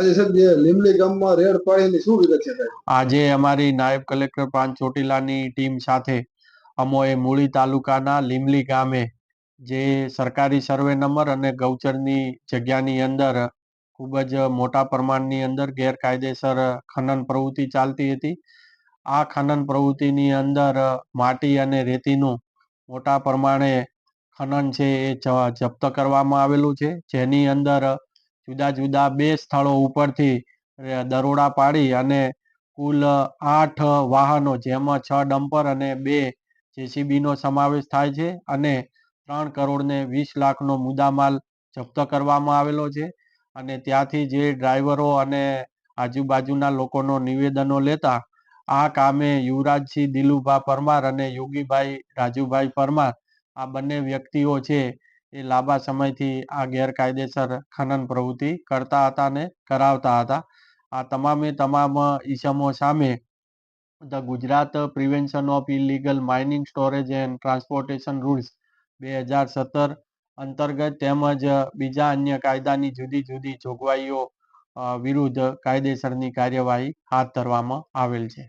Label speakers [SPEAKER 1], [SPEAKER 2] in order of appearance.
[SPEAKER 1] આજે સર લીમલી ગામમાં રેડ પાડીની શું વિગત છે
[SPEAKER 2] આજે અમારી નાયબ કલેક્ટર પાંચ ચોટીલાની ટીમ સાથે અમોએ મૂળી તાલુકાના લીમલી ગામે જે સરકારી સર્વે નંબર અને ગૌચરની જગ્યાની અંદર ખૂબ જ મોટા પ્રમાણની અંદર ગેરકાયદેસર ખનન પ્રવૃત્તિ ચાલતી હતી. આ ખનન પ્રવૃત્તિની અંદર માટી અને રેતીનું મોટા પ્રમાણે ખનન છે એ જપ્ત કરવામાં આવેલું છે. જેની અંદર જુદા જુદા બે સ્થળો ઉપરથી દરોડા પાડી અને કુલ આઠ વાહનો, જેમાં છ ડમ્પર અને બે જેસીબી નો સમાવેશ થાય છે અને ત્રણ કરોડ ને વીસ લાખનો મુદ્દામાલ જપ્ત કરવામાં આવેલો છે. અને ત્યાંથી જે ડ્રાઈવરો અને આજુબાજુના લોકોનો નિવેદનો લેતા, આ કામે યુવરાજસિંહ દિલુભા પરમાર અને યોગીભાઈ રાજુભાઈ પરમાર, આ બંને વ્યક્તિઓ છે એ લાંબા સમયથી આ ગેરકાયદેસર ખનન પ્રવૃત્તિ કરતા હતા ને કરાવતા હતા. આ તમામે તમામ ઈસમો સામે the Gujarat prevention of illegal mining storage and transportation rules બે હજાર સત્તર અંતર્ગત તેમજ બીજા અન્ય કાયદાની જુદી જુદી જોગવાઈઓ વિરુદ્ધ કાયદેસરની કાર્યવાહી હાથ ધરવામાં આવેલ છે.